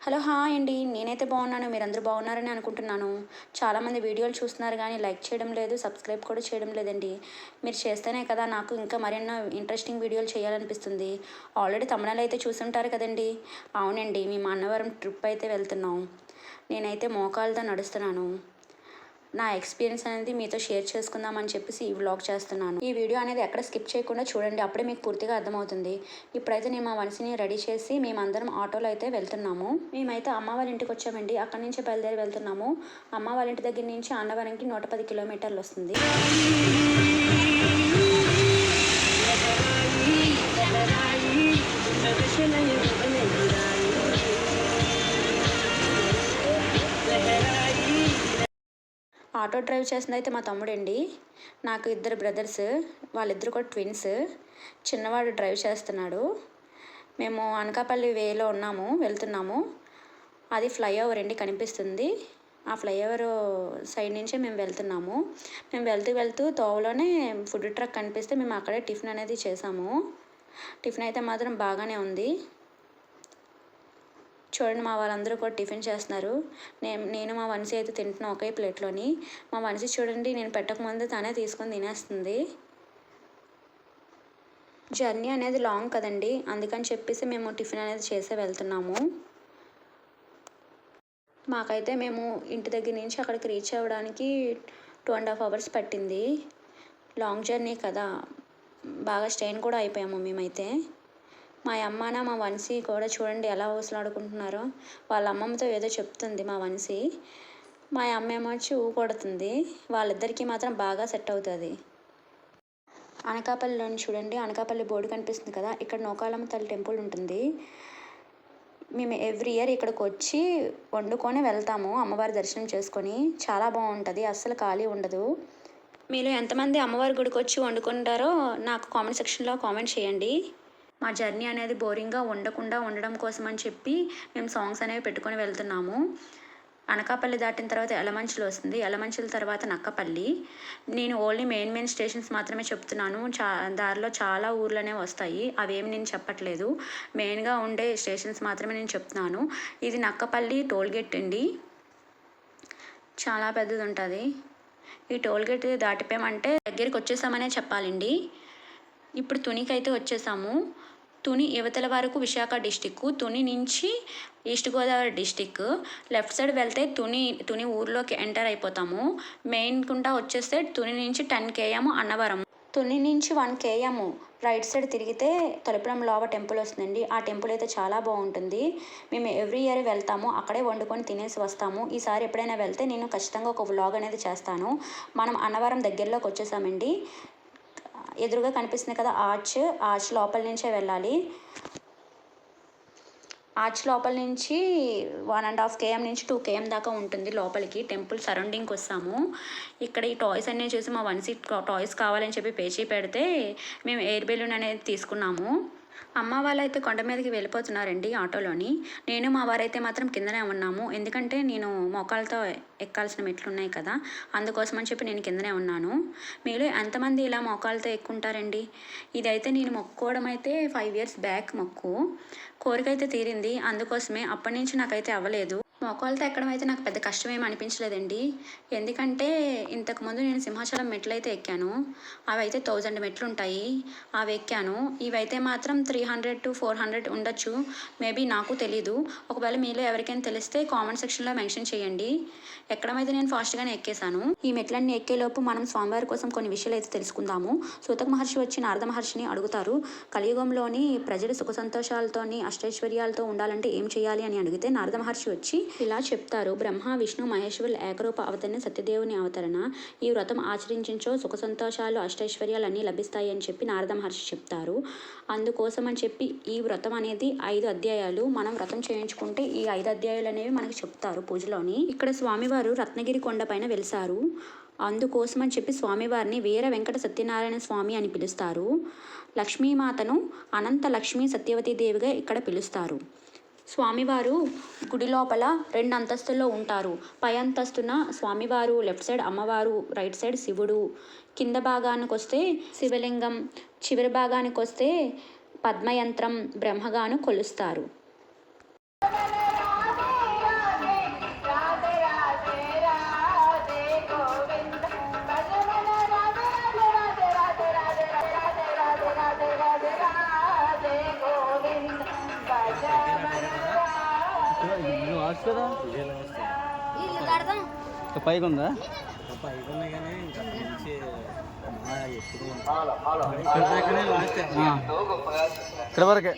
Hello hi అండి. నేనైతే బాగున్నాను. మీరందరూ బాగున్నారని అనుకుంటున్నాను. చాలామంది వీడియోలు చూస్తున్నారు కానీ లైక్ చేయడం లేదు సబ్స్క్రైబ్ కూడా చేయడం లేదండి. మీరు చేస్తేనే కదా నాకు ఇంకా మరెన్నో ఇంట్రెస్టింగ్ వీడియోలు చేయాలనిపిస్తుంది. ఆల్రెడీ తమిళనాలు అయితే చూసుంటారు కదండి. అవునండి మేము అన్నవరం ట్రిప్ అయితే వెళ్తున్నాం. నేనైతే మోకాళ్ళతో నడుస్తున్నాను. నా ఎక్స్పీరియన్స్ అనేది మీతో షేర్ చేసుకుందామని చెప్పేసి ఈ వ్లాగ్ చేస్తున్నాను. ఈ వీడియో అనేది ఎక్కడ స్కిప్ చేయకుండా చూడండి అప్పుడే మీకు పూర్తిగా అర్థమవుతుంది. ఇప్పుడైతే నేను మా మనిషిని రెడీ చేసి మేమందరం ఆటోలో అయితే వెళ్తున్నాము. మేమైతే అమ్మ వాళ్ళ ఇంటికి వచ్చామండి. అక్కడి నుంచి బయలుదేరి వెళ్తున్నాము. అమ్మ వాళ్ళ ఇంటి దగ్గర నుంచి అన్నవరంకి నూట పది కిలోమీటర్లు వస్తుంది. ఆటో డ్రైవ్ చేసింది అయితే మా తమ్ముడండి. నాకు ఇద్దరు బ్రదర్స్ వాళ్ళిద్దరు కూడా ట్విన్స్. చిన్నవాడు డ్రైవ్ చేస్తున్నాడు. మేము అనకాపల్లి వేలో ఉన్నాము వెళ్తున్నాము. అది ఫ్లైఓవర్ అండి కనిపిస్తుంది. ఆ ఫ్లైఓవర్ సైడ్ నుంచే మేము వెళ్తున్నాము. మేము వెళ్తూ వెళ్తూ తోవలోనే ఫుడ్ ట్రక్ కనిపిస్తే మేము అక్కడే టిఫిన్ అనేది చేసాము. టిఫిన్ అయితే మాత్రం బాగానే ఉంది. చూడండి మా వాళ్ళందరూ కూడా టిఫిన్ చేస్తున్నారు. నేను నేను మా వనిసి అయితే తింటున్నాను ఒకే ప్లేట్లోని. మా వనిసి చూడండి నేను పెట్టకముందు తనే తీసుకొని తినేస్తుంది. జర్నీ అనేది లాంగ్ కదండి అందుకని చెప్పేసి మేము టిఫిన్ అనేది చేసే వెళ్తున్నాము. మాకైతే మేము ఇంటి దగ్గర నుంచి అక్కడికి రీచ్ అవ్వడానికి టూ అండ్ హాఫ్ అవర్స్ పట్టింది. లాంగ్ జర్నీ కదా బాగా స్ట్రెయిన్ కూడా అయిపోయాము మేమైతే. మా అమ్మన మా వంశీ కూడా చూడండి ఎలా ఊసలాడుకుంటున్నారో. వాళ్ళ అమ్మమ్మతో ఏదో చెప్తుంది మా వంశీ. మా అమ్మ ఏమో వచ్చి ఊ కొడుతుంది. వాళ్ళిద్దరికీ మాత్రం బాగా సెట్ అవుతుంది. అనకాపల్లిలోని చూడండి అనకాపల్లి బోర్డు కనిపిస్తుంది కదా. ఇక్కడ నోకాలమ్మ తల్లి టెంపుల్ ఉంటుంది. మేము ఎవ్రీ ఇయర్ ఇక్కడికి వచ్చి వండుకొని వెళ్తాము అమ్మవారి దర్శనం చేసుకొని. చాలా బాగుంటుంది అస్సలు ఖాళీ ఉండదు. మీరు ఎంతమంది అమ్మవారి గుడికి వచ్చి వండుకుంటారో నాకు కామెంట్ సెక్షన్లో కామెంట్ చేయండి. మా జర్నీ అనేది బోరింగ్గా ఉండకుండా ఉండడం కోసం అని చెప్పి మేము సాంగ్స్ అనేవి పెట్టుకొని వెళ్తున్నాము. అనకాపల్లి దాటిన తర్వాత ఎలమంచిలు వస్తుంది. ఎలమంచిల తర్వాత నక్కపల్లి. నేను ఓన్లీ మెయిన్ మెయిన్ స్టేషన్స్ మాత్రమే చెప్తున్నాను. చా దారిలో చాలా ఊర్లనే వస్తాయి. అవేమి నేను చెప్పట్లేదు. మెయిన్గా ఉండే స్టేషన్స్ మాత్రమే నేను చెప్తున్నాను. ఇది నక్కపల్లి టోల్గేట్ అండి. చాలా పెద్దది ఉంటుంది ఈ టోల్గేట్ దాటిపోయామంటే దగ్గరికి వచ్చేసామనే చెప్పాలండి. ఇప్పుడు తునికి అయితే వచ్చేసాము. తుని యువతల వరకు విశాఖ డిస్టిక్ తుని నుంచి east Godavari district left side వెళ్తే తుని తుని ఊర్లోకి ఎంటర్ అయిపోతాము. మెయిన్ గుండా వచ్చేస్తే తుని నుంచి టెన్ కేఎం అన్నవరం. తుని నుంచి వన్ కేఎం రైట్ సైడ్ తిరిగితే తలుపురం లోవ టెంపుల్ వస్తుందండి. ఆ టెంపుల్ అయితే చాలా బాగుంటుంది. మేము ఎవ్రీ ఇయర్ వెళ్తాము. అక్కడే వండుకొని తినేసి వస్తాము. ఈసారి ఎప్పుడైనా వెళ్తే నేను ఖచ్చితంగా ఒక వ్లాగ్ అనేది చేస్తాను. మనం అన్నవరం దగ్గరలోకి వచ్చేసామండి. ఎదురుగా కనిపిస్తుంది కదా ఆర్చ్ ఆర్చ్ లోపల నుంచే వెళ్ళాలి. ఆర్చ్ లోపల నుంచి వన్ అండ్ హాఫ్ కేఎం నుంచి టూ కేఎం దాకా ఉంటుంది లోపలికి. టెంపుల్ సరౌండింగ్కి వస్తాము. ఇక్కడ ఈ టాయ్స్ అన్నీ చూసి మా వన్ సీట్ టాయ్స్ కావాలని చెప్పి పేచీ పెడితే మేము ఎయిర్ బెలూన్ అనేది తీసుకున్నాము. అమ్మ వాళ్ళైతే కొండ మీదకి వెళ్ళిపోతున్నారండి ఆటోలోని. నేను మా వారైతే మాత్రం కిందనే ఉన్నాము. ఎందుకంటే నేను మొక్కలతో ఎక్కాల్సిన మెట్లు ఉన్నాయి కదా. అందుకోసం అని చెప్పి నేను కిందనే ఉన్నాను. మీలో ఎంతమంది ఇలా మోకాలతో ఎక్కుంటారండి? ఇదైతే నేను మొక్కుకోవడం అయితే ఫైవ్ ఇయర్స్ బ్యాక్ మొక్కు. కోరిక అయితే తీరింది. అందుకోసమే అప్పటి నుంచి నాకైతే అవ్వలేదు. మోకాలతో ఎక్కడం అయితే నాకు పెద్ద కష్టం ఏమి అనిపించలేదండి. ఎందుకంటే ఇంతకుముందు నేను సింహాచలం మెట్లు అయితే ఎక్కాను. అవి అయితే థౌజండ్ మెట్లు ఉంటాయి అవి ఎక్కాను. ఇవైతే మాత్రం three hundred to four hundred ఉండొచ్చు. మేబీ నాకు తెలీదు. ఒకవేళ మీలో ఎవరికైనా తెలిస్తే కామెంట్ సెక్షన్లో మెన్షన్ చేయండి. ఎక్కడమైతే నేను నేను ఫాస్ట్గానే ఎక్కేసాను ఈ మెట్లన్నీ ఎక్కేలోపు మనం స్వామివారి కోసం కొన్ని విషయాలు అయితే తెలుసుకుందాము. సూతక మహర్షి వచ్చి నారద మహర్షిని అడుగుతారు. కలియుగంలోని ప్రజలు సుఖ సంతోషాలతోని అష్టైశ్వర్యాలతో ఉండాలంటే ఏం చేయాలి అని అడిగితే నారద మహర్షి వచ్చి ఇలా చెప్తారు. బ్రహ్మ విష్ణు మహేశ్వరులు ఏకరూప అవతరణ సత్యదేవుని అవతరణ. ఈ వ్రతం ఆచరించో సుఖ సంతోషాలు అష్టైశ్వర్యాలు అన్నీ లభిస్తాయి అని చెప్పి నారద మహర్షి చెప్తారు. అందుకోసం అని చెప్పి ఈ వ్రతం అనేది ఐదు అధ్యాయాలు. మనం వ్రతం చేయించుకుంటే ఈ ఐదు అధ్యాయాలు అనేవి మనకి చెప్తారు పూజలోని. ఇక్కడ స్వామివారు రత్నగిరి కొండపైన వెలిసారు అందుకోసమని చెప్పి స్వామివారిని వీర వెంకట సత్యనారాయణ స్వామి అని పిలుస్తారు. లక్ష్మీమాతను అనంత లక్ష్మీ సత్యవతీదేవిగా ఇక్కడ పిలుస్తారు. స్వామివారు గుడి లోపల రెండు అంతస్తుల్లో ఉంటారు. పై అంతస్తున స్వామివారు లెఫ్ట్ సైడ్ అమ్మవారు రైట్ సైడ్ శివుడు. కింద భాగానికి వస్తే శివలింగం చివరి భాగానికి వస్తే పద్మయంత్రం బ్రహ్మగాను కొలుస్తారు. వాచ్ కదా? పైకి ఉందా? కానీ ఇంకా ఇక్కడ వరకే.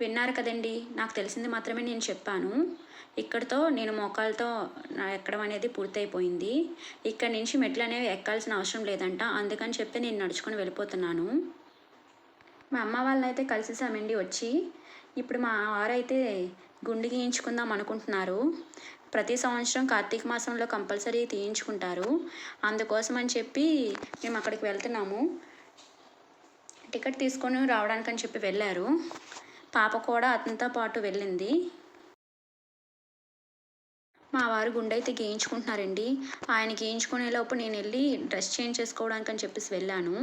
విన్నారు కదండి. నాకు తెలిసింది మాత్రమే నేను చెప్పాను. ఇక్కడితో నేను మోకాలతో నా ఎక్కడం అనేది పూర్తయిపోయింది. ఇక్కడ నుంచి మెట్లు అనేవి ఎక్కాల్సిన అవసరం లేదంట. అందుకని చెప్పి నేను నడుచుకొని వెళ్ళిపోతున్నాను. మా అమ్మ వాళ్ళని అయితే కలిసేసామండి వచ్చి ఇప్పుడు మా వారైతే గుండు గీయించుకుందాం అనుకుంటున్నారు. ప్రతి సంవత్సరం కార్తీక మాసంలో కంపల్సరీ తీయించుకుంటారు. అందుకోసం అని చెప్పి మేము అక్కడికి వెళ్తున్నాము. టికెట్ తీసుకొని రావడానికని చెప్పి వెళ్ళారు. పాప కూడా అతనితో పాటు వెళ్ళింది. మా వారు గుండె అయితే గీయించుకుంటున్నారండి. ఆయన గీయించుకునేలోపు నేను వెళ్ళి డ్రెస్ చేంజ్ చేసుకోవడానికి అని చెప్పేసి వెళ్ళాను.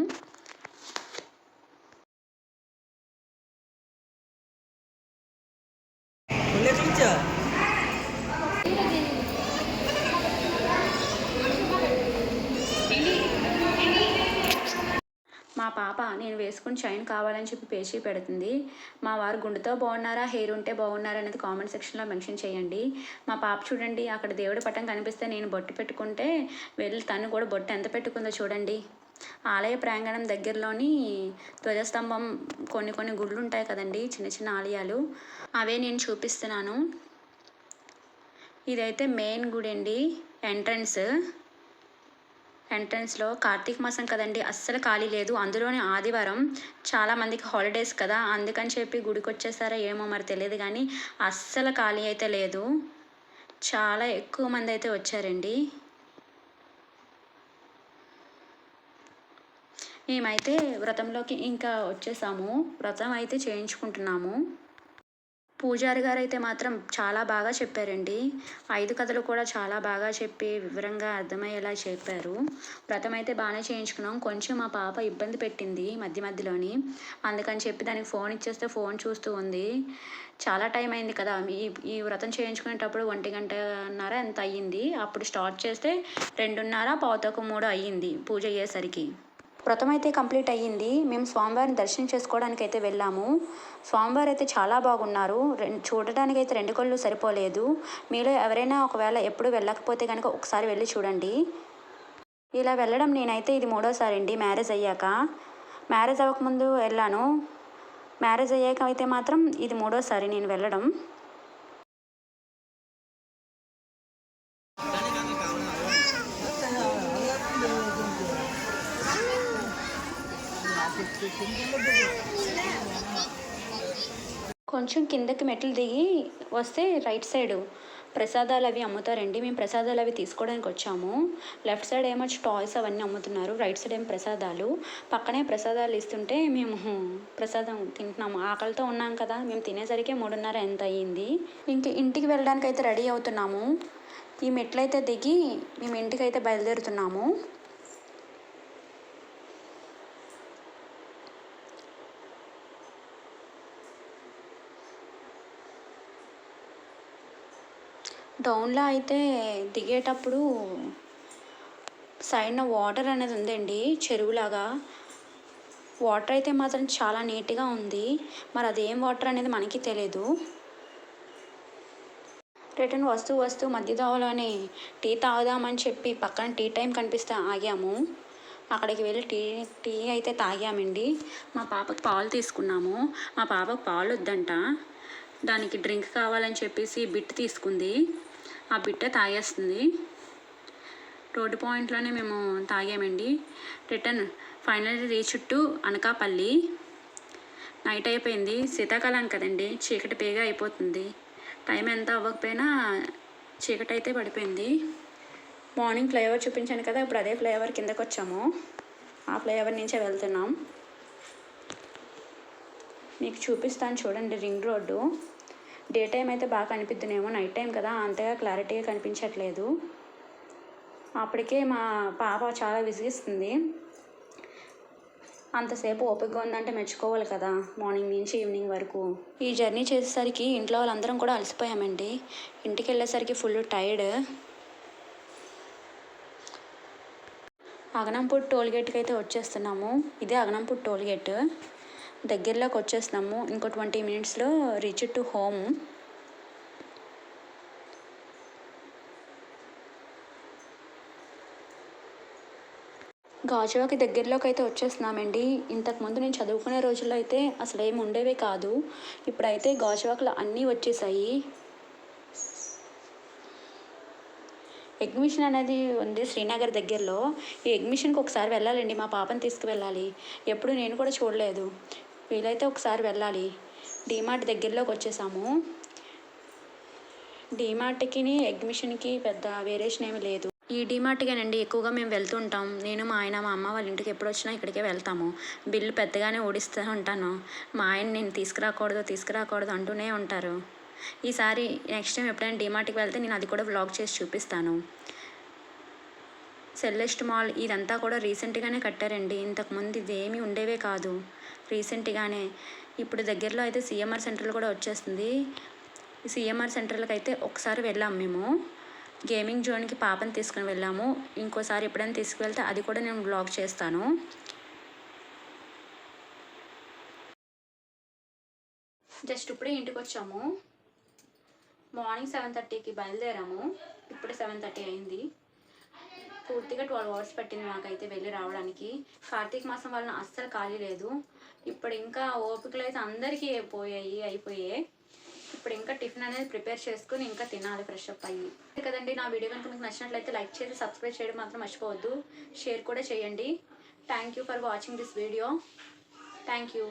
మా పాప నేను వేసుకుని చైన్ కావాలని చెప్పి పేచీ పెడుతుంది. మా వారు గుండెతో బాగున్నారా హెయిర్ ఉంటే బాగున్నారా అనేది కామెంట్ సెక్షన్లో మెన్షన్ చేయండి. మా పాప చూడండి అక్కడ దేవుడి పటం కనిపిస్తే నేను బొట్టు పెట్టుకుంటే వెళ్ళి తను కూడా బొట్టు ఎంత పెట్టుకుందో చూడండి. ఆలయ ప్రాంగణం దగ్గరలోని ధ్వజస్తంభం కొన్ని కొన్ని గుళ్ళు ఉంటాయి కదండి చిన్న చిన్న ఆలయాలు. అవే నేను చూపిస్తున్నాను. ఇదైతే మెయిన్ గుడి అండి ఎంట్రన్స్. ఎంట్రన్స్లో కార్తీక మాసం కదండి అస్సలు ఖాళీ లేదు. అందులోనే ఆదివారం చాలా మందికి హాలిడేస్ కదా అందుకని చెప్పి గుడికి వచ్చేసారా ఏమో మరి తెలియదు కానీ అస్సలు ఖాళీ అయితే లేదు. చాలా ఎక్కువ మంది అయితే వచ్చారండి. మేమైతే వ్రతంలోకి ఇంకా వచ్చేసాము. వ్రతం అయితే చేయించుకుంటున్నాము. పూజారి గారు అయితే మాత్రం చాలా బాగా చెప్పారండి. ఐదు కథలు కూడా చాలా బాగా చెప్పి వివరంగా అర్థమయ్యేలా చెప్పారు. వ్రతం అయితే బాగానే చేయించుకున్నాం. కొంచెం మా పాప ఇబ్బంది పెట్టింది మధ్య మధ్యలోని. అందుకని చెప్పి దానికి ఫోన్ ఇచ్చేస్తే ఫోన్ చూస్తూ ఉంది. చాలా టైం అయింది కదా. ఈ ఈ వ్రతం చేయించుకునేటప్పుడు ఒంటి గంటన్నర ఎంత అయ్యింది? అప్పుడు స్టార్ట్ చేస్తే రెండున్నర పావుతకు మూడు అయ్యింది పూజ అయ్యేసరికి. వ్రతం అయితే కంప్లీట్ అయ్యింది. మేము స్వామివారిని దర్శనం చేసుకోవడానికి అయితే వెళ్ళాము. స్వామివారు అయితే చాలా బాగున్నారు. రెండు చూడడానికి అయితే రెండు కళ్ళు సరిపోలేదు. మీలో ఎవరైనా ఒకవేళ ఎప్పుడు వెళ్ళకపోతే కనుక ఒకసారి వెళ్ళి చూడండి. ఇలా వెళ్ళడం నేనైతే ఇది మూడోసారి అండి మ్యారేజ్ అయ్యాక. మ్యారేజ్ అవ్వకముందు వెళ్ళాను. మ్యారేజ్ అయ్యాక అయితే మాత్రం ఇది మూడోసారి నేను వెళ్ళడం. కొంచెం కిందకి మెట్లు దిగి వస్తే రైట్ సైడ్ ప్రసాదాలు అవి అమ్ముతారండి. మేము ప్రసాదాలు అవి తీసుకోవడానికి వచ్చాము. లెఫ్ట్ సైడ్ ఏమో టాయ్స్ అవన్నీ అమ్ముతున్నారు. రైట్ సైడ్ ఏమో ప్రసాదాలు? పక్కనే ప్రసాదాలు ఇస్తుంటే మేము ప్రసాదం తింటున్నాము ఆకలితో ఉన్నాం కదా. మేము తినేసరికి మూడున్నర ఎంత అయ్యింది? ఇంక ఇంటికి వెళ్ళడానికి అయితే రెడీ అవుతున్నాము. ఈ మెట్లయితే దిగి మేము ఇంటికి అయితే బయలుదేరుతున్నాము. డౌన్లో అయితే దిగేటప్పుడు సైడ్న వాటర్ అనేది ఉందండి చెరువులాగా. వాటర్ అయితే మాత్రం చాలా నీట్గా ఉంది. మరి అదేం వాటర్ అనేది మనకి తెలియదు రిటర్న్ వస్తూ వస్తూ మధ్య దోవలోనే టీ తాగుదామని చెప్పి పక్కన టీ టైం కనిపిస్తే ఆగాము. అక్కడికి వెళ్ళి టీ టీ అయితే తాగామండి. మా పాపకు పాలు తీసుకున్నాము. మా పాపకు పాలు వద్దంట దానికి డ్రింక్ కావాలని చెప్పేసి బిట్ తీసుకుంది. ఆ బిట్ట తాగేస్తుంది. రోడ్డు పాయింట్లోనే మేము తాగామండి. Return final reach to Anakapalli. Night అయిపోయింది. శీతాకాలం కదండి. చీకటి పేగా అయిపోతుంది. టైం ఎంత అవ్వకపోయినా చీకటి అయితే పడిపోయింది. మార్నింగ్ ఫ్లైఓవర్ చూపించాను కదా. ఇప్పుడు అదే ఫ్లైఓవర్ కిందకు వచ్చాము ఆ ఫ్లైఓవర్ నుంచే వెళ్తున్నాం. మీకు చూపిస్తాను చూడండి రింగ్ రోడ్డు. డే టైం అయితే బాగా కనిపిద్దునేమో నైట్ టైం కదా అంతగా క్లారిటీగా కనిపించట్లేదు. అప్పటికే మా పాప చాలా విసిగిస్తుంది. అంతసేపు ఓపికగా ఉందంటే మెచ్చుకోవాలి కదా మార్నింగ్ నుంచి ఈవినింగ్ వరకు. ఈ జర్నీ చేసేసరికి ఇంట్లో వాళ్ళందరం కూడా అలసిపోయామండి. ఇంటికి వెళ్ళేసరికి ఫుల్ టైర్డ్. అగనంపూర్ టోల్గేట్కి అయితే వచ్చేస్తున్నాము. ఇదే అగనంపూర్ టోల్గేట్ దగ్గరలోకి వచ్చేస్తున్నాము ఇంకో ట్వంటీ మినిట్స్లో రీచ్ టు హోమ్ గాజువాకి దగ్గరలోకి అయితే వచ్చేస్తున్నామండి ఇంతకుముందు నేను చదువుకునే రోజుల్లో అయితే అసలు ఏమి ఉండేవే కాదు. ఇప్పుడైతే గాజువాకులు అన్నీ వచ్చేసాయి. ఎగ్మిషన్ అనేది ఉంది శ్రీనగర్ దగ్గరలో. ఈ ఎగ్మిషన్కి ఒకసారి వెళ్ళాలండి. మా పాపని తీసుకువెళ్ళాలి. ఎప్పుడు నేను కూడా చూడలేదు. వీలైతే ఒకసారి వెళ్ళాలి. డీమార్ట్ దగ్గరలోకి వచ్చేసాము. డీమార్ట్కి ఎగ్మిషన్కి పెద్ద వేరియేషన్ ఏమీ లేదు. ఈ డీమార్ట్కేనండి ఎక్కువగా మేము వెళ్తూ ఉంటాం. నేను మా ఆయన మా అమ్మ వాళ్ళ ఇంటికి ఎప్పుడు వచ్చినా ఇక్కడికే వెళ్తాము. బిల్లు పెద్దగానే ఓడిస్తూ ఉంటాను. మా ఆయన నేను తీసుకురాకూడదు తీసుకురాకూడదు అంటూనే ఉంటారు. ఈసారి నెక్స్ట్ టైం ఎప్పుడైనా డీమార్ట్కి వెళ్తే నేను అది కూడా వ్లాగ్ చేసి చూపిస్తాను. సెల్లెస్ట్ మాల్ ఇదంతా కూడా రీసెంట్గానే కట్టారండి. ఇంతకుముందు ఇది ఏమీ ఉండేవే కాదు. రీసెంట్గానే ఇప్పుడు దగ్గరలో అయితే సిఎంఆర్ సెంటర్లు కూడా వచ్చేస్తుంది. సిఎంఆర్ సెంటర్లకు అయితే ఒకసారి వెళ్ళాం మేము. గేమింగ్ జోన్కి పాపని తీసుకుని వెళ్ళాము. ఇంకోసారి ఎప్పుడైనా తీసుకువెళ్తే అది కూడా నేను బ్లాగ్ చేస్తాను. జస్ట్ ఇప్పుడే ఇంటికి వచ్చాము మార్నింగ్ సెవెన్ థర్టీకి బయలుదేరాము. ఇప్పుడు సెవెన్ థర్టీ అయింది. పూర్తిగా ట్వెల్వ్ అవర్స్ పట్టింది మాకైతే వెళ్ళి రావడానికి. కార్తీక మాసం వలన అస్సలు ఖాళీ లేదు. ఇప్పుడు ఇంకా ఓపికలు అయితే అందరికీ పోయాయి అయిపోయాయి. ఇప్పుడు ఇంకా టిఫిన్ అనేది ప్రిపేర్ చేసుకుని ఇంకా తినాలి ఫ్రెష్ అప్ అయ్యి. కదండి నా వీడియో కనుక మీకు నచ్చినట్లయితే లైక్ చేసి సబ్స్క్రైబ్ చేయడం మాత్రం మర్చిపోవద్దు. షేర్ కూడా చేయండి. Thank you for watching this video thank you